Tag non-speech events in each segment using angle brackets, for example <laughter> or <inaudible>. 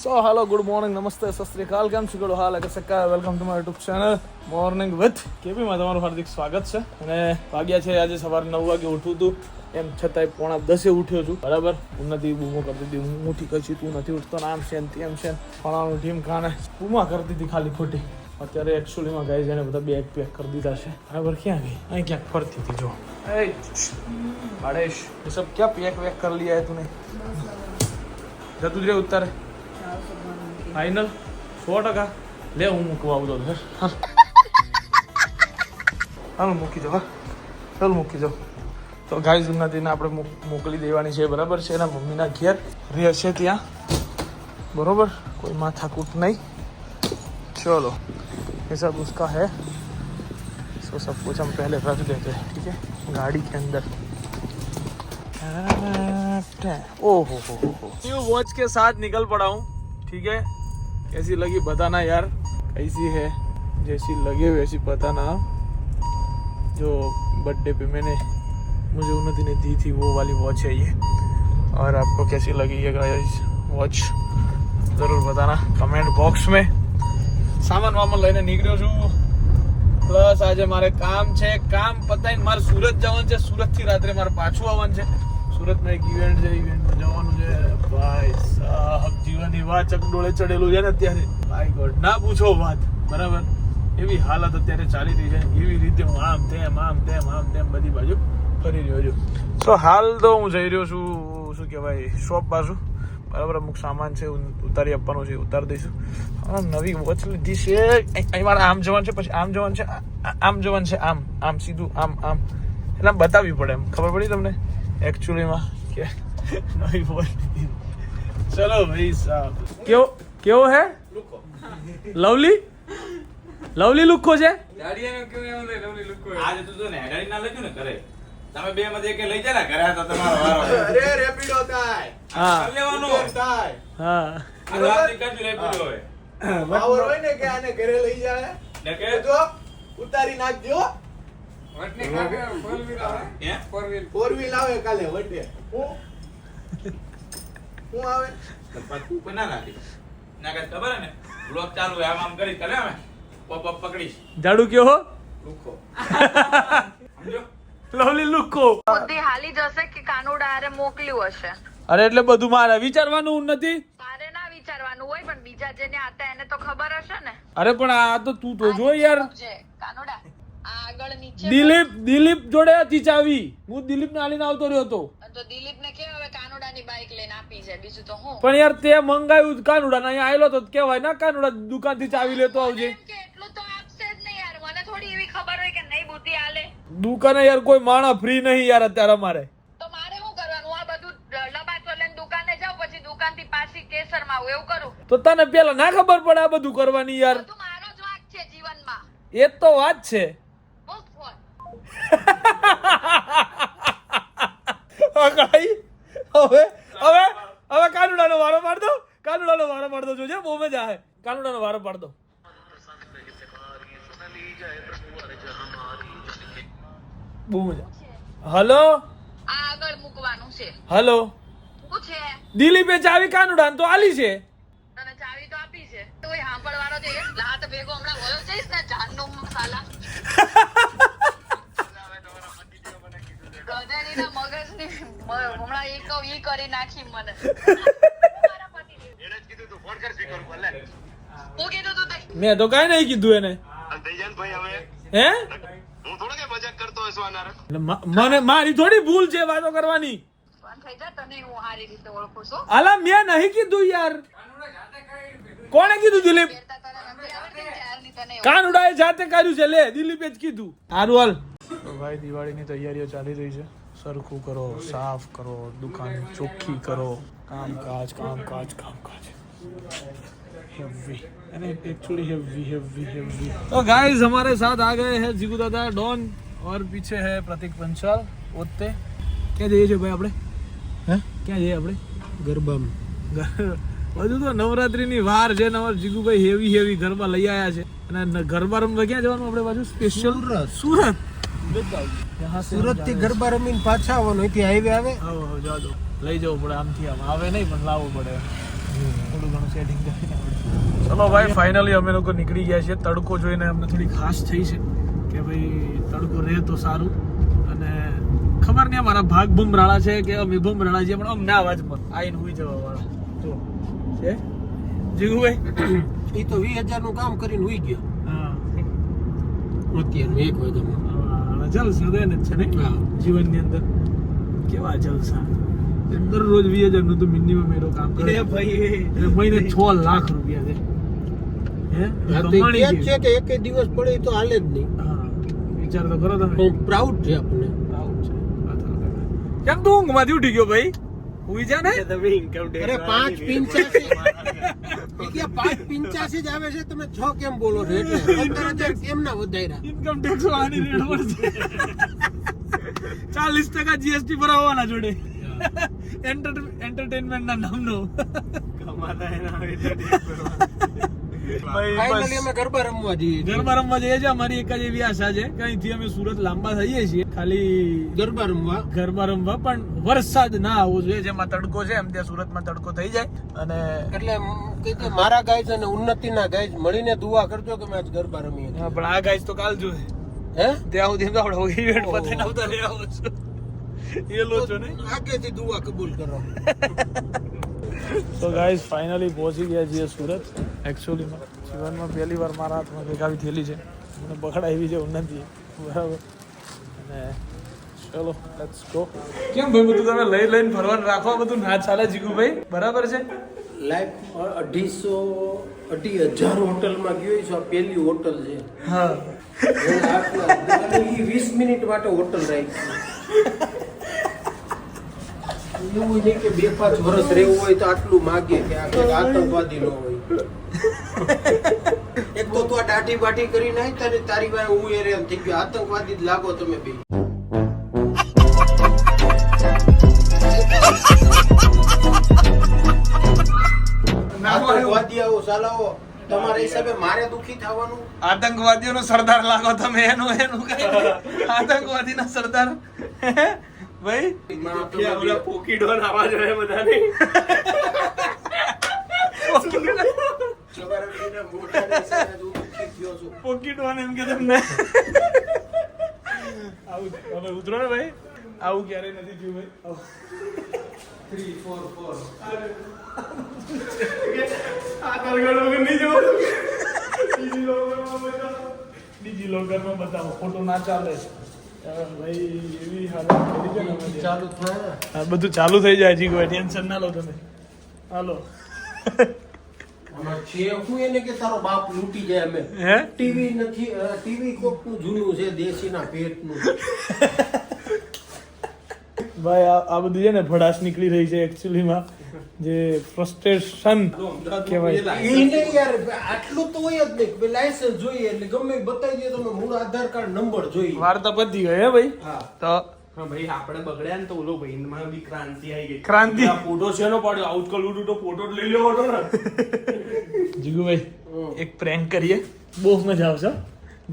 So hello good morning ನಮಸ್ತೆ ಸಸ್ತ್ರಿ ಕಾಲ್ કેમ છો ગળો હાલ સક્કા welcome to my YouTube channel morning with કેપીમાં તમારું હાર્દિક સ્વાગત છે. અને વાગ્યા છે આજે સવારે નવ વાગે ઉઠું હતું એમ છતાંય પોણા દસે ઉઠ્યો છું. બરાબર? હું નથી બૂમો કરતી હતી હું ઉઠી કહી તું નથી ઉઠતો આમ છે તેમ છે ફળાનું ટીમ ખાને બૂમા કરતી હતી ખાલી ખોટી. અત્યારે એક્ચુઅલીમાં એકચ્યુઅલીમાં છે એને બધા બેગ પેક કરી દીધા છે. બરાબર? ક્યાં ગઈ? અહીં ક્યાંક ફરતી હતી જો. ભાડેશ એ સબ ક્યાં પેક વેક કરી લીયા તું જતું જ રે ઉતારે. ફાઇનલ સો ટકા લે હું મૂકવા આવું તો હાલ મૂકી જાઓ હા ચાલ મૂકી જાઓ તો ગાઈઝ ઉન્નતિને આપણે મોક- મોકલી દેવાની છે બરાબર છે એના મમ્મીના ઘેર રહે છે ત્યાં બરોબર કોઈ માથાકૂટ નહીં ચલો ये सब उसका है इसको सब कुछ हम पहले रख देते हैं ठीक है गाड़ी के अंदर ओहो हो हो हो न्यू वॉच के साथ निकल पड़ा हूँ ठीक है कैसी लगी बताना यार कैसी है जैसी लगे वैसी बताना जो बर्थडे पे मैंने मुझे उन्नति ने दी थी वो वाली वॉच है ये और आपको कैसी लगी ये गाइस वॉच ज़रूर बताना कमेंट बॉक्स में સામાન વામાન લઈને નીકળ્યો છું પ્લસ આજે મારે કામ છે કામ પતાઈને મારે સુરત જવાનું છે સુરત થી રાત્રે મારે પાછું આવવાનું છે સુરતમાં એક ઇવેન્ટ છે ઇવેન્ટમાં જવાનું છે. ભાઈ સાહેબ, જીવનની વાત ચકડોળે ચડેલું છે ને અત્યારે. માય ગોડ, ના પૂછો વાત. બરાબર? એવી હાલત અત્યારે ચાલી રહી છે. એવી રીતે હું આમ તેમ આમ તેમ આમ તેમ બધી બાજુ ફરી રહ્યો છું. સો હાલ તો હું જઈ રહ્યો છું, શું કહેવાય શોપ બાજુ. બરાબર, અમુક સામાન છે ઉતારી આપવાનો છે, ઉતારી દઈશું. હા, નવી વોચ લીધી છે. અહીં મારે આમ જવાનું છે, પછી આમ જવાનું છે આમ જવાનું છે, આમ આમ, સીધું આમ આમ. એટલે આમ બતાવવી પડે એમ. ખબર પડી તમને? એકચ્યુઅલીમાં કે નવી ફોન ચલો ભાઈ સાહેબ કેવો કેવો હે લવલી લવલી લુકો છે દાડિયાનો કેવો એમ લવલી લુકો આજે તું તો ને હેડાડી ના લેજો ને ઘરે. તમે બે માં એક લઈ જાય ને ઘરે હતા તમારો વારો <laughs> અરે રેપિડો થાય. હા. લેવાનો. થાય. હા. આ રાત કાઢી રેપિડો હોય. વાવર હોય ને કે આને ઘરે લઈ જાય ને કે? જો ઉતારી નાખજો. ફોર વ્હીલ આવે. કાલે વડે હું? હું આવે? તું કોઈ ના નાખી ના કે ખબર હે ને? બ્લોક ચાલુ આમ આમ કરી કરે અમે. પોપ પોપ પકડીશ. જાડુ કયો હો? લુખો. <laughs> સમજો? લવલી લુખો. બુદ્ધિ હાલી જશે કે કાનુડા હારે મોકલ્યું હશે? અરે એટલે બધું મારે વિચારવાનું નથી. તારે ના વિચારવાનું હોય પણ બીજા જેને હતા એને તો ખબર હશે ને? અરે પણ આ તો તું તો જો યાર. કાનુડા. આગળ નીચે દિલીપ દિલીપ જોડે હતી ચાવી. હું દિલીપ ને આલીને આવતો રહ્યો હતો. તો દિલીપ ને કે હવે કાનુડાની બાઇક લઈને આપી છે બીજું તો હું? પણ યાર તે મંગાવ્યું કાનુડા ના અહીંયા આવેલો તો કેવાય ના કાનુડા દુકાનથી ચાવી લેતો આવજે. એટલું તો આપશે જ નહીં યાર. મને થોડી એવી ખબર હોય કે નહીં બુદ્ધિ હાલે દુકાને યાર કોઈ માણા ફ્રી નહીં યાર અત્યારે અમારે. તો મારે શું કરવાનું? આ બધું લઈને દુકાને જાઉં પછી દુકાનથી પાછી કેસરમાં આવું એવું કરું? તો તને પેલા ના ખબર પડે આ બધું કરવાની યાર? મારો જ વાંક છે જીવનમાં. એ તો વાત છે મૂક ફોન અકાઈ હવે હવે હવે કાનુડાનો વારો પાડ દો. કાનુડાનો વારો પાડ દો જોજે બહુ મજા આવે. કાનુડાનો વારો પાડ દો. બહુ મજા હલો? આગળ મૂકવાનું છે. હલો? શું છે? દિલીપે ચાવી કાનુડા તો આલી છે. તને ચાવી તો આપી છે. તોય સાંભળવાનો છે. લાત ભેગો હમણાં વયો જઈશ ને જાનનો મસાલા. <laughs> ગધેડીના મગજની હમણાં ઈ ઈ કરી નાખી મને. મારા પતિદેવ. હું કીધું તું મેં તો કાંઈ નહીં કીધું એને. હે? મને મારી થોડી ભૂલ છે વાતો કરવાની. પણ થઈ જા તને હું સારી રીતે ઓળખું છું. અલા મેં નહીં કીધું યાર. કોણે કીધું દિલીપ? કાન કાનુડાએ જાતે કર્યું છે લે દિલીપે જ કીધું. હારું હાલ. ભાઈ દિવાળીની તૈયારીઓ ચાલી રહી છે સરખું કરો સાફ કરો દુકાન ચોખ્ખી કરો કામકાજ કામકાજ કામકાજ heavy and it actually heavy heavy heavy तो गाइस हमारे साथ आ गए हैं जीगू दादा डॉन और पीछे है प्रतीक पंचाल પોતે ક્યાં જઈએ છીએ ભાઈ આપણે હે ક્યાં જઈએ આપણે ગરબામાં બધું તો નવરાત્રીની વાર છે ને અમારા જીગુભાઈ હેવી હેવી ગરબા લઈ આવ્યા છે અને ન- ગરબા રમવા ક્યાં જવાનું આપણે બાજુ સ્પેશિયલ સુરત યહાં સે સુરતથી ગરબા રમીને પાછા આવવાનું અહીંથી હાઈવે આવે? દો લઈ જવું પડે આમથી આમ. આવે નહીં પણ લાવવું પડે. થોડું ઘણું સેટિંગ કરીને ચલો ભાઈ ફાઇનલી અમે લોકો નીકળી ગયા છીએ. તડકો જોઈને અમને થોડી ખાસ થઈ છે કે ભાઈ તડકો રહે તો સારું. અને ખબર નહીં અમારા ભાગ ભમરાળા છે કે અમે ભમરાળા છીએ પણ અમને અવાજ પર આઈને હુઈ જવા વાળા. જો. છે? જીગુભાઈ? એ તો વીસ હજારનું કામ કરીને હુઈ ગયો. હા. અત્યારનું એક વાગ્યામાં. જલસા એને જ છે ને જીવનની અંદર. કેવા જલસા. દરરોજ વીસ હજારનું તો મિનિમમ એનો કામ કરે. ભાઈ મહિને છ લાખ રૂપિયા છે. કે એક દિવસ પડે તો હાલે જ નહીં. વિચાર તો કરો તમે. પ્રાઉડ છે તમે. કેમ તું ઊંઘમાંથી ઉઠી ગયો ભાઈ? ઉઈ જા ને. અરે પાંચ કે પાંચ પિંચાસી જ આવે છે તમે છ કેમ બોલો છો? એટલે પંદર હજાર કેમ ના વધાર્યા ઇન્કમ ટેક્સ આની પર ચાલીસ ટકા જીએસટી પર આવવાના જોડે. એન્ટરટેનમેન્ટ ના નામનો. ભાઈ ફાઇનલી અમે ગરબા રમવા જઈએ. ગરબા રમવા જઈએ છીએ. અમારી એક જ એવી આશા છે કે અહીંથી અમે સુરત લાંબા થઈએ છીએ. ખાલી ગરબા રમવા. ગરબા રમવા પણ વરસાદ ના આવવો જોઈએ. જેમાં તડકો છે એમ ત્યાં સુરતમાં તડકો થઈ જાય. અને એટલે મારા ગાય અને ઉન્નતિના ગાય મળીને દુઆ કરજો કે મેં આજ ગરબા રમીએ પણ આ ગાઈસ તો કાલ જોઈએ હે? ત્યાં સુધી તો આપણે ઇવેન્ટ પતે આવતા રહ્યા આવો છો એ લો છો ને? આગેથી દુઆ કબૂલ કરો <laughs> તો ગાઈઝ ફાઇનલી પહોંચી ગયા છીએ સુરત. એકચ્યુઅલીમાં જીવનમાં પહેલી વાર મારા હાથમાં કંઈક આવી થયેલી છે. મને પકડાવી જેવું નથી બરાબર. અને ચલો લેટ્સ ગો કેમ ભાઈ બધું તમે લઈ લઈને ફરવાનું રાખો? બધું ના ચાલે જીગુભાઈ બરાબર છે? લાઈફ અઢીસો અઢી હજાર હોટલમાં ગયો છું. આ પહેલી હોટલ છે. હા. વીસ મિનિટ માટે હોટલ રાખી. એવું નહીં કે બે પાંચ વર્ષ રહેવું હોય તો આટલું માગે કે આ આતંકવાદી નો હોય. <laughs> એક તો તું આ દાઢી બાઢી કરી નાખ તારી તારી પાસે હું એ એમ થઈ ગયો. આતંકવાદી જ લાગો તમે બે. આતંકવાદી આવો સાલાઓ તમારા હિસાબે મારે દુખી થવાનું? આતંકવાદીઓનો સરદાર લાગો તમે એનું એનું <laughs> આતંકવાદીના સરદાર? ભાઈ? એમ કે તમને. આવું હવે ઉતરો ને ભાઈ. આવું ક્યારેય નથી થયું ભાઈ. થ્રી ફોર ફોર બીજી લોકરમાં બતાવો. ફોટો ના ચાલે. છે બધું ચાલુ થઈ જાય હજી કોઈ ટેન્શન ના લો તમે. હાલો. આમાં છે હું એને કે તારો બાપ લૂંટી જાય અમે. હે? ટીવી નથી ટીવી કોકનું જૂનું છે દેશીના પેટનું ભાઈ આ આ બધું છે ને ભડાશ નીકળી રહી છે એકચ્યુઅલીમાં જે ફ્રસ્ટ્રેશન કહેવાય. એને યાર આટલું તો હોય જ નહીં લાયસન્સ જોઈએ એટલે ગમે બતાવી દે તમે મૂળ આધાર કાર્ડ નંબર જોઈએ. વાર્તા બધી ગઈ હે ભાઈ. હા. તો હા ભાઈ આપણે બગડ્યા ને તો ઓલો ભાઈ માં બી ક્રાંતિ આવી ગઈ. ક્રાંતિ. આ ફોટો છે નો પાડ્યો. આઉટકલ ઉડું તો ફોટો લઈ લેવો હતો ને <laughs> જીગુભાઈ એક પ્રેન્ક કરીએ. બહુ મજા આવશે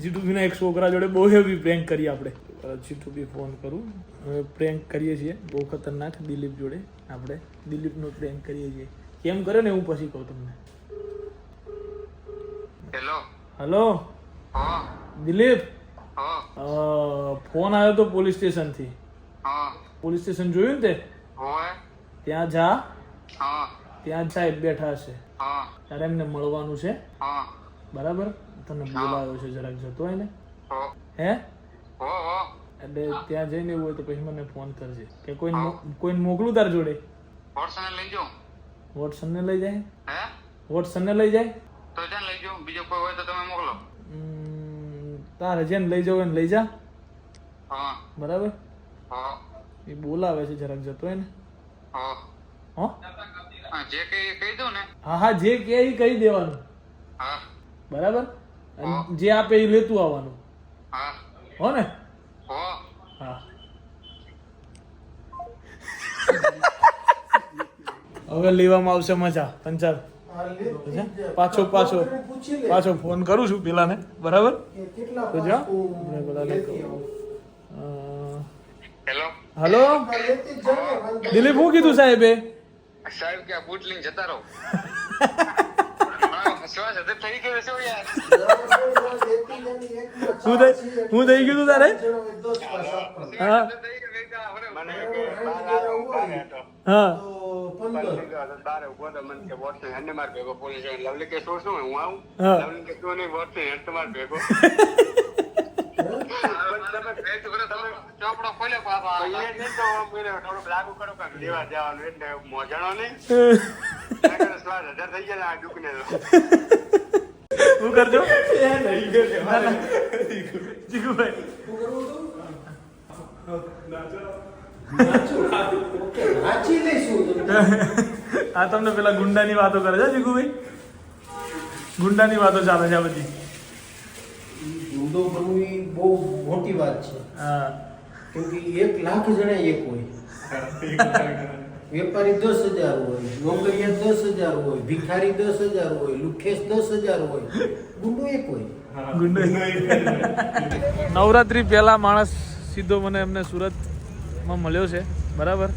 જીટુબીના એક છોકરા જોડે બહુ હેવી પ્રેન્ક કરીએ આપણે. જીટુબી ફોન કરું. પ્રેન્ક કરીએ છીએ. બહુ ખતરનાક. દિલીપ જોડે આપણે. દિલીપનો પ્રેન્ક કરીએ છીએ. કેમ કરે ને હું પછી કહું તમને? Hello hello Dilip? ફોન આવ્યો તો પોલીસ સ્ટેશનથી. પોલીસ સ્ટેશન જોયું ને તે? ત્યાં જા. ત્યાં સાહેબ બેઠા છે ત્યારે તારે એમને મળવાનું છે. બરાબર? તને બોલાવ્યો છે જરાક જતો હોય ને. હો? એટલે ત્યાં જઈને એવું હોય તો પછી મને ફોન કરજે. કે કોઈ કોઈને મોકલું તાર જોડે? વોટસન લઈ જાઉં. વોટસનને લઈ જાય? હે? વોટસનને લઈ જાય? તો જ્યાં લઈ જાઉં. બીજો કોઈ હોય તો તમે મોકલો. તારે જેને લઈ જવું એને લઈ જા. હા. બરાબર? હા. એ બોલાવે છે જરાક જતો હોય ને. હા. હા? જે કે કહી દઉં ને. હા હા જે કે એ કહી દેવાનું. હા. બરાબર? જે આપે એ લેતું આવવાનું. હા. હો ને હા હવે લેવામાં આવશે મજા. પંચાલ પાછો? પાછો પાછો. ફોન કરું છું પેલાને. બરાબર? તો જા. પેલાને કહું. Hello hello? દિલીપ હું કીધું સાહેબે? સાહેબ કે બૂટ લઈને જતા રહો. <laughs> હદે થઈ ગયો તું તારે? હા. હા. ભેગો પોલીસ લવલી કે શું શું હું આવું. લવલી કે તું નહીં વોટ હેન્ડ માર ભેગો. <laughs> ને <laughs> કરજો. આ તમને પેલા ગુંડાની વાતો કરે છે જીગુભાઈ ગુંડાની વાતો ચાલે છે આ બધી જુદો બનવું એ બહુ મોટી વાત છે. હા. કેમ કે એક લાખ જણા એક હોય. વેપારી દસ હજાર હોય નોકરિયા દસ હજાર હોય ભિખારી દસ હજાર હોય લુખેશ દસ હજાર હોય ગુંડો એક હોય. નવરાત્રી પહેલા માણસ સીધો મને એમને સુરતમાં મળ્યો છે. બરાબર?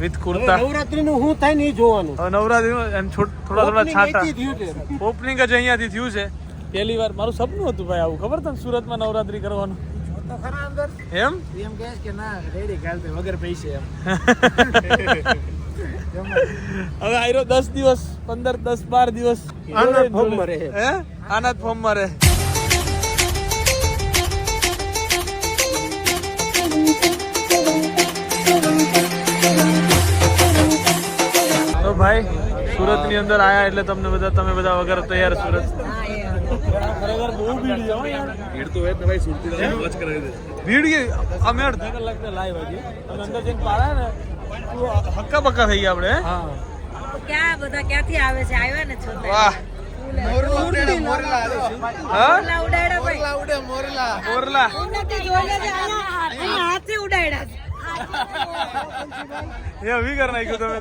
વિથ કુર્તા. નવરાત્રી નું શું થાય ને જોવાનું. નવરાત્રી નવરાત્રીનું થોડા થોડા છાંટા. છે. ઓપનિંગ જ અહીંયાથી થયું છે. પહેલી વાર મારું સપનું હતું ભાઈ આવું. ખબર તને સુરતમાં નવરાત્રી કરવાનું? એમ? એમ કહે કે ના રેડી કાલ વગર પૈસે એમ. <laughs> હવે આયરો દસ દિવસ પંદર દસ બાર દિવસ. આના ફોર્મ. હે? ફોર્મમાં તો ભાઈ સુરતની અંદર આયા એટલે તમને બધા તમે બધા વગર તૈયાર સુરત. ખરેખર બહુ ભીડ છે હો યાર ભીડ તો હોય જ ને ભાઈ સુરતી તો વચ કરાવી દે ભીડ કે અમે અડધા કલાક ને લાઈવ હજી અને અંદર જઈને પાડા ને હક્કા બક્કા થઈ ગયા આપણે હે? ક્યાં બધા ક્યાંથી આવે છે. આવ્યા ને છોકરા વાહ મોરલા ઉડાડ્યા છે છે તમે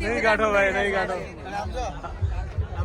નહીં કાઢો ભાઈ નહીં કાઢો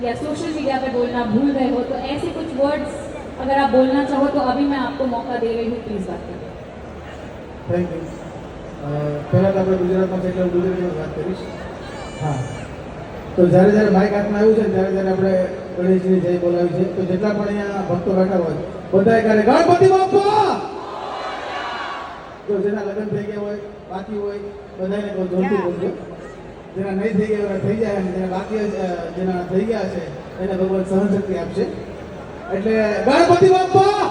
या सोशल मीडिया पे बोलना भूल गए हो तो ऐसे कुछ वर्ड्स अगर आप बोलना चाहो तो अभी मैं आपको मौका दे रही हूँ प्लीज बात करें થેન્ક યુ પહેલાં તો આપણે ગુજરાતમાં છે એટલે હું ગુજરાતીમાં વાત કરીશ હા તો જ્યારે જ્યારે માઇક હાથમાં આવ્યું છે ને ત્યારે ત્યારે આપણે ગણેશજીની જય બોલાવી છે તો જેટલા પણ અહીંયા ભક્તો બેઠા હોય બધાએ કરે ગણપતિ બાપા જો જેના લગ્ન થઈ ગયા હોય બાકી હોય બધાને કહું જોરથી બોલજો જેના નહીં થઈ ગયા થઈ જાય અને જેના બાકી જેના થઈ ગયા છે, એને ભગવાન સહનશક્તિ આપશે. એટલે ગણપતિ બાપા!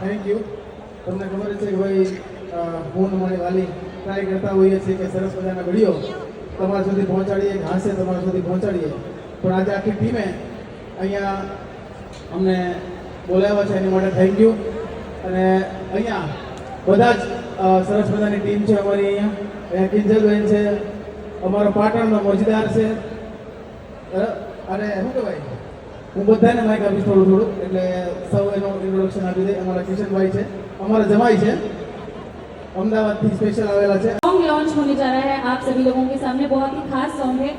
થેન્ક યુ તમને ખબર છે કે ભાઈ હું મારી વાલી ટ્રાય કરતા હોઈએ છીએ કે સરસ મજાના વીડિયો તમારા સુધી પહોંચાડીએ, ઘાસે તમારા સુધી પહોંચાડીએ. પણ આજે આખી ટીમે અહીંયા અમને બોલાવ્યા છે એની માટે થેન્ક યુ અને અહીંયા બધા જ સરસ મજાની ટીમ છે અમારી અહીંયા અહીંયા કિંજલબેન છે અમારો પાટણનો મોજદાર છે અ, અને શું કહેવાય હું બધાને માઇક આપીશ થોડું થોડું એટલે સૌ એનું ઇન્ટ્રોડક્શન આપી દે અમારા કિશનભાઈ છે અમારા જમાઈ છે અમદાવાદથી સ્પેશિયલ આવેલા છે सॉन्ग लॉन्च होने जा रहा है आप सभी लोगों के सामने बहुत ही खास सॉन्ग है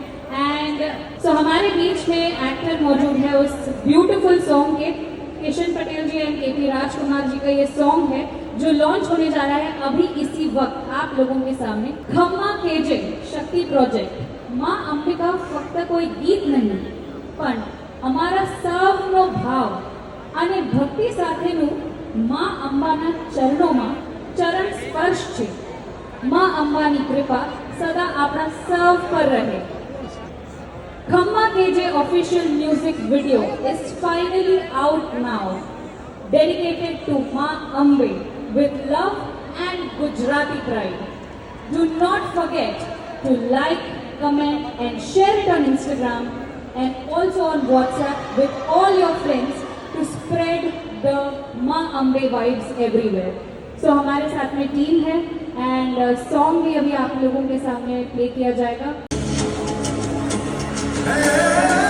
एंड सो हमारे बीच में एक्टर मौजूद है उस ब्यूटीफुल सॉन्ग के Kishan Patel ji and K P Rajkumar ji का ये सॉन्ग है जो लॉन्च होने जा रहा है अभी इसी वक्त आप लोगों के सामने खम्मा केजे शक्ति प्रोजेक्ट માં અંબિકા ફક્ત કોઈ ગીત નહીં પણ અમારા સૌનો ભાવ અને ભક્તિ સાથેનું માં અંબાના ચરણોમાં ચરણ સ્પર્શ છે માં અંબાની કૃપા સદા આપણા સૌ પર રહે Khamma KJ official music video is finally out now, dedicated to Ma Ambe with love and Gujarati pride. Do not forget to like, comment, and share it on Instagram and also on WhatsApp with all your friends to spread the Ma Ambe vibes everywhere. So हमारे साथ में team है and song भी अभी आप लोगों के सामने प्ले किया जाएगा क्या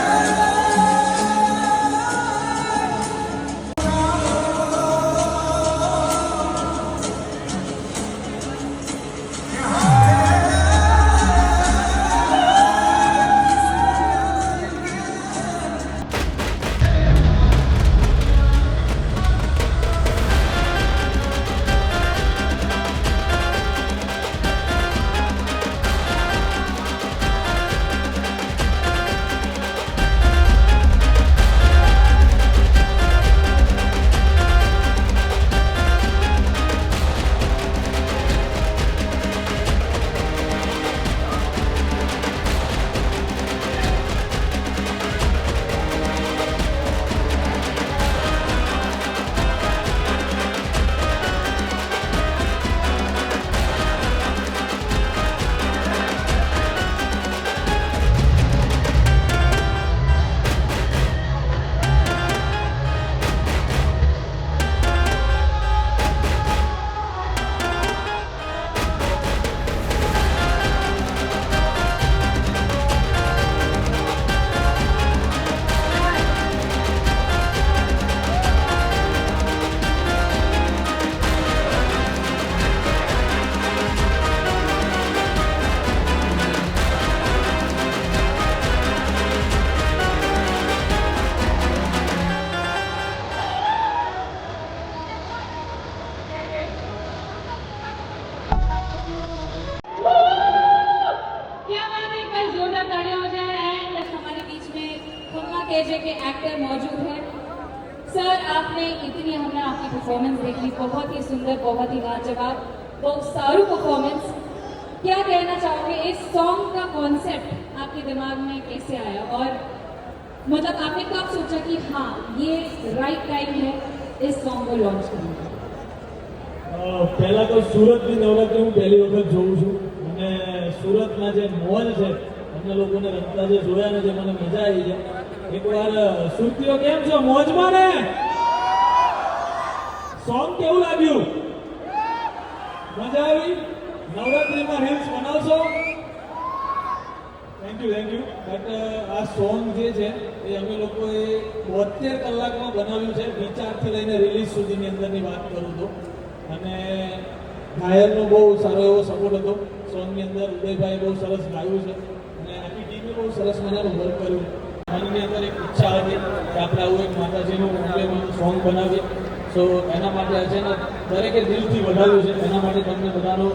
રાઈટ ટાઈમે એ સોંગો લોન્ચ કર્યું પહેલાં તો સુરતની નવરાત્રી હું પહેલી વખત જોઉં છું. અને સુરતના જે મોલ છે અન્ય લોકોને રમતા જે જોયા ને જે મને મજા આવી છે. એકવાર સુરતીઓ કેમ છો? મોજમાં ને? સોંગ કેવું લાગ્યું? મજા આવી? નવરાત્રીમાં રીલ્સ બનાવશો? Thank you thank you but આ સોંગ જે છે એ અમે લોકોએ બોતેર કલાકમાં બનાવ્યું છે. વિચારથી લઈને રિલીઝ સુધીની અંદરની વાત કરું તો. અને ગાયનનો બહુ સારો એવો સપોર્ટ હતો. સોંગની અંદર ઉદયભાઈ બહુ સરસ ગાયું છે. અને આખી ટીમે બહુ સરસ મજાનું વર્ક કર્યું. મનની અંદર એક ઈચ્છા હતી કે આપણે આવું એક માતાજીનું મોકલેવાનું સોંગ બનાવીએ. સો એના માટે આજે દરેકે દિલથી વધાવ્યું છે. એના માટે તમને બધાનો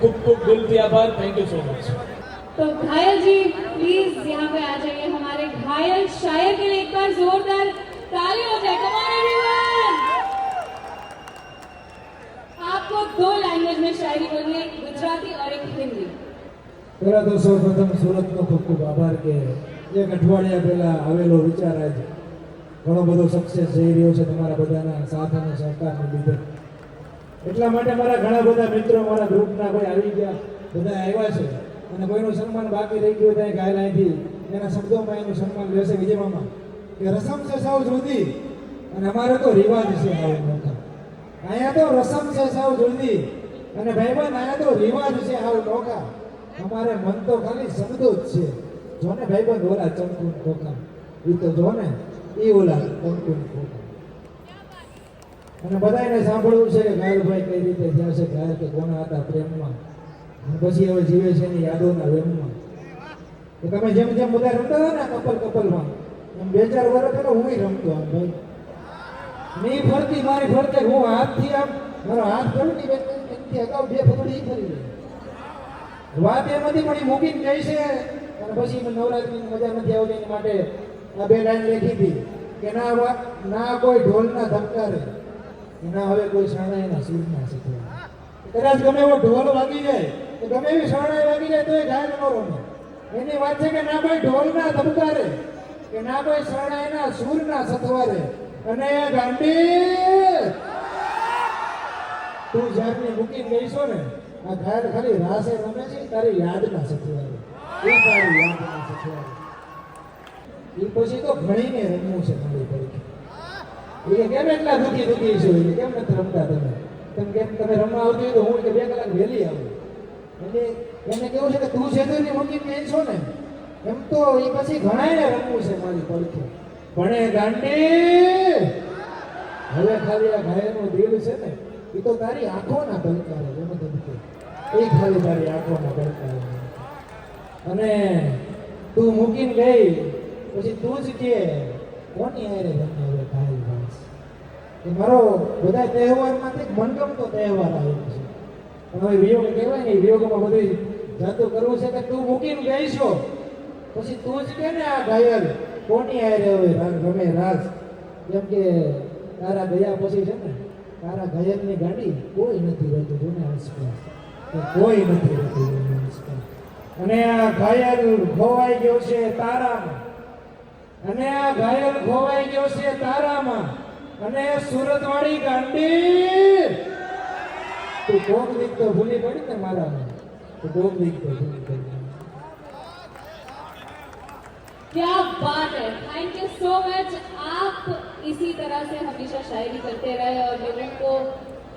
ખૂબ ખૂબ દિલથી આભાર. થેન્ક યુ સો મચ તો ઘાયલજી પ્લીઝ યહાં પે આ જાઈએ. હમારે घायल शायर के लिए एक बार जोरदार ताली हो जाए कम ऑन एवरीवन आपको दो लैंग्वेज में शायरी बोलनी है एक गुजराती और एक हिंदी પહેલા તો સૌ પ્રથમ સુરતનો ખૂબ ખૂબ આભાર કે એક અઠવાડિયા પહેલા આવેલો વિચાર આજ ઘણો બધો સક્સેસ જઈ રહ્યો છે તમારા બધાના સાથ અને સહકારને લીધે એટલા માટે મારા ઘણા બધા મિત્રો મારા ગ્રુપના કોઈ આવી ગયા બધા આવ્યા છે અને કોઈનું સન્માન બાકી રહી ગયું ત્યાં ગાયેલ અહીંથી એના શબ્દોમાં, એનું સન્માન લેશે વિજય મામા. કે રસમ છે સાવ જુદી, અને અમારે તો રિવાજ છે આવું મોટા અહીંયા તો રસમ છે સાવ જુદી, અને ભાઈબંધ, અહીંયા તો રિવાજ છે આવું નોખા અમારે મન તો ખાલી શબ્દો જ છે. જોને ભાઈબંધ ઓલા ચંકુન ખોખા એ તો જોને એ ઓલા ચંકુન ખોખા અને બધાને સાંભળવું છે કે ગાયલભાઈ કઈ રીતે થયા છે ગાયલ કે કોના હતા પ્રેમમાં. પછી હવે જીવે છે એની યાદોના વેમમાં કે તમે જેમ જેમ બધા રમતા હોય ને કપલ કપલમાં, એમ બે ચાર વર્ષ પહેલા હું રમતો આમ ભાઈ. નહીં ફરતી, મારી ફરતે, હું હાથથી આમ, મારો હાથ ફરતી એનાથી અગાઉ બે ફરડી ફરી ગઈ. વાત એમ હતી, પણ એ મૂકીને જાય છે, અને પછી નવરાત્રીની મજા નથી આવતી, એની માટે આ બે લાઈન લખી હતી કે ના વાત ના કોઈ ઢોલના ધબકારે, કે ના હવે કોઈ શરણાઈના સૂરના શીખવા કદાચ ગમે એવો ઢોલ વાગી જાય, તો ગમે એવી શરણાઈ વાગી જાય તો એ ઘાયલ ન રમે. એની વાત છે કે ના ભાઈ ઢોલના ધબકારે, કે ના ભાઈ શરણાઈના સૂરના સથવારે. અને ગાંડી તું જાતને મૂકી ગઈશો ને, આ ઘાયલ ખાલી રાસે રમે છે, તારી યાદના સથવારે. એ તારી યાદના સથવારે. એ પછી તો ઘણીને રમવું છે મારી પરીક્ષા એ કેમ એટલા દુઃખી દુઃખી છો? કેમ નથી રમતા તમે? તમે કેમ તમે રમવા આવતી તો હું કે બે કલાક વહેલી આવું. એટલે એને કેવું છે કે તું છેદુરી મૂકી કે છો ને, એમ તો એ પછી ઘણાયને રમવું છે મારી પડખે. ભણે ગાંડી હવે ખાલી આ ઘાયલનું દિલ છે ને, એ તો તારી આંખોના પડકારે એમ જ એમ કે. એ ખાલી તારી આંખોના પડકારે અને તું મૂકીને ગઈ, પછી તું જ કે, કોની હારે રમે હવે ભાઈ કે મારો બધા તહેવારમાંથી મનગમતો તહેવાર આવ્યો છે. હવે વિયોગ કહેવાય ને વિયોગમાં બધું જાતું કરવું છે કે તું મૂકીને ગઈશો પછી તું જ કે ને આ ઘાયલ, કોની હારે હવે રમે રાસ કેમ કે તારા ગયા પછી છે ને, તારા ઘાયલની ગાડી કોઈ નથી રહેતું જોને આસપાસ કોઈ નથી રહેતું અને આ ઘાયલ ખોવાઈ ગયો છે તારામાં. અને આ ઘાયલ ખોવાઈ ગયો છે તારામાં. અને સુરતવાળી ગાંડી! તું કોક રીત તો ભૂલી પડી ને મારામાં? तो दो मिनट क्या बात है? थैंक यू सो मच आप इसी तरह से हमेशा शायरी करते रहे और लोगों को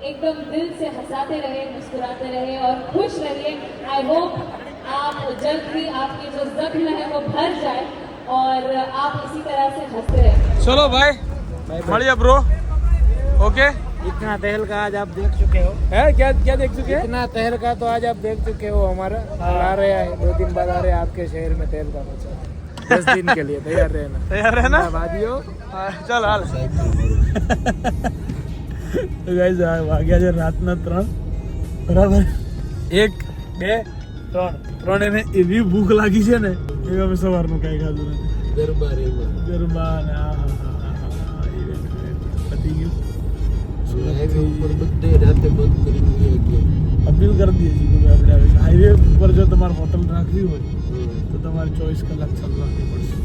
एकदम दिल से हंसाते रहे, मुस्कुराते रहे और खुश रहिए। आई होप आप जल्द ही आपकी जो जख्म है वो भर जाए और आप इसी तरह से हँसते रहे। चलो भाई, बढ़िया ब्रो ओके okay. इतना तहलका आज आप देख चुके हो है क्या क्या देख चुके हैं इतना तहलका तो आज आप देख चुके हो हमारा और आ रहे हैं दो दिन बाद आ रहे हैं आपके शहर में तहलका मचा दस दिन के लिए तैयार रहना तैयार है ना वादियों હા, ચાલ હાલ તો ગાઈઝ આ વાગ્યા છે રાતના ત્રણ બરાબર એક બે ત્રણ ત્રણ એને એવી ભૂખ લાગી છે ને એ અમે સવારનું કઈ ખાધું નથી दरबार ગરબા ને આ હાઈવે ઉપર બધે રાતે બંધ કરી દઈએ કે અપીલ કરી દઈએ છીએ કે આપણે આવે હાઈવે ઉપર જો તમારે હોટલ રાખવી હોય તો તમારે ચોવીસ કલાક ચાલુ રાખવી પડશે.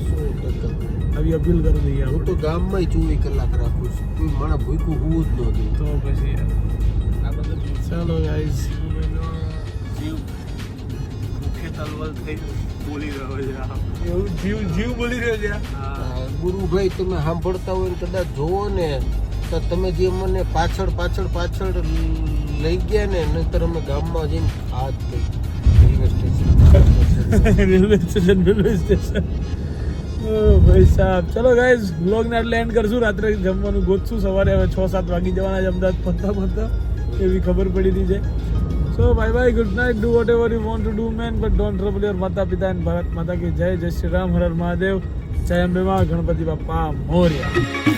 આવી અપીલ કરી દઈએ હું તો ગામમાં ચોવીસ કલાક રાખું છું કોઈ મારા ભૂખું હોવું જ નહોતું તો પછી આ બધા ચાલો ગાઈઝ જીવ ભૂખે તલવલ થઈ બોલી રહ્યો છે એવું જીવ જીવ બોલી રહ્યો છે ગુરુભાઈ તમે સાંભળતા હોય કદાચ જોવો ને તો તમે જે મને પાછળ પાછળ પાછળ લઈ ગયા ને, નહીતર અમે ગામમાં જઈને railway station railway station railway station ભાઈ સાહેબ. ચલો ગાઈઝ બ્લોગ ને એટલે એન્ડ કરશું. રાત્રે જમવાનું ગોતશું. સવારે હવે છ, સાત વાગી જવાના છે અમદાવાદ ફરતા ફરતા. એવી ખબર પડી હતી છે. So bye bye good night do whatever you want to do man but don't trouble your માતા પિતા એન્ડ ભારત માતા કી જય જય શ્રી રામ હર મહાદેવ જય અંબે મા ગણપતિ બાપા મોર્યા